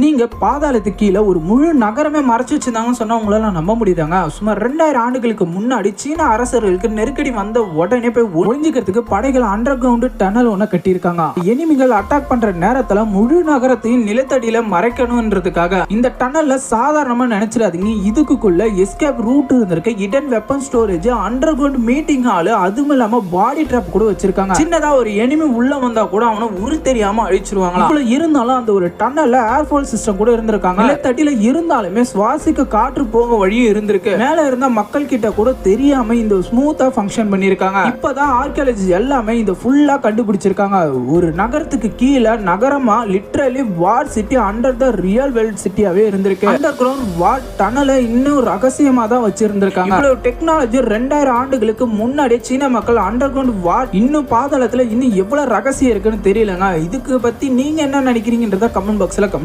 நீங்க பாதாளத்துக்கு கீழே ஒரு முழு நகரமே மறைச்சி வச்சிருந்தாங்கன்னு சொன்னால் உங்களால் நம்ப முடியுதாங்க? சுமார் ரெண்டாயிரம் ஆண்டுகளுக்கு முன்னாடி சீன அரசர்களுக்கு நெருக்கடி வந்த உடனே போய் ஒழிஞ்சிக்கிறதுக்கு படைகள் அண்டர் கிரவுண்டு டனல் ஒன்று கட்டியிருக்காங்க. எனிமிகள் அட்டாக் பண்ணுற நேரத்தில் முழு நகரத்தையும் நிலத்தடியில் மறைக்கணுன்றதுக்காக இந்த டனலில் சாதாரணமாக நினச்சிடாதீங்க. இதுக்குள்ள எஸ்கேப் ரூட் இருந்திருக்கு. Hidden weapon storage underground meeting hall அதுவும் இல்லாமல் பாடி ட்ராப் கூட வச்சிருக்காங்க. சின்னதாக ஒரு எனிமி உள்ளே வந்தால் கூட அவனை உரு தெரியாமல் அழிச்சிருவாங்க இருந்தாலும் அந்த ஒரு டன்னல்ல ஏர்ஃபோல் சிஸ்டம் கூட இருந்திருக்காங்க. நிலத்தடியில இருந்தாலுமே சுவாசிக்க காற்று போக வழியும் இருந்திருக்கு. மேல இருந்த மக்கள் கிட்ட கூட தெரியாம இந்த ஸ்மூத்தா ஃபங்க்ஷன் பண்ணிருக்காங்க இப்பதான் ஆர்கியாலஜி எல்லாமே இந்த ஃபுல்லா கண்டுபிடிச்சிருக்காங்க. ஒரு நகரத்துக்கு கீழே நகரமா literally war city under the real world சிட்டியாவே இருந்திருக்கு. அண்டர் கிரவுண்ட் வார் டனலை இன்னும் ரகசியமா தான் வச்சிருந்திருக்காங்க. இவ்வளவு டெக்னாலஜி ரெண்டாயிரம் ஆண்டுகளுக்கு முன்னாடி சீன மக்கள் அண்டர் கிரவுண்ட் வார் இன்னும் பாதாளத்துல இன்னும் எவ்வளவு ரகசியம் இருக்குன்னு தெரியலங்க. இதுக்கு பத்தி நீங்க என்ன நினைக்கிறீங்கன்றத கமெண்ட் பாக்ஸ்ல கமெண்ட்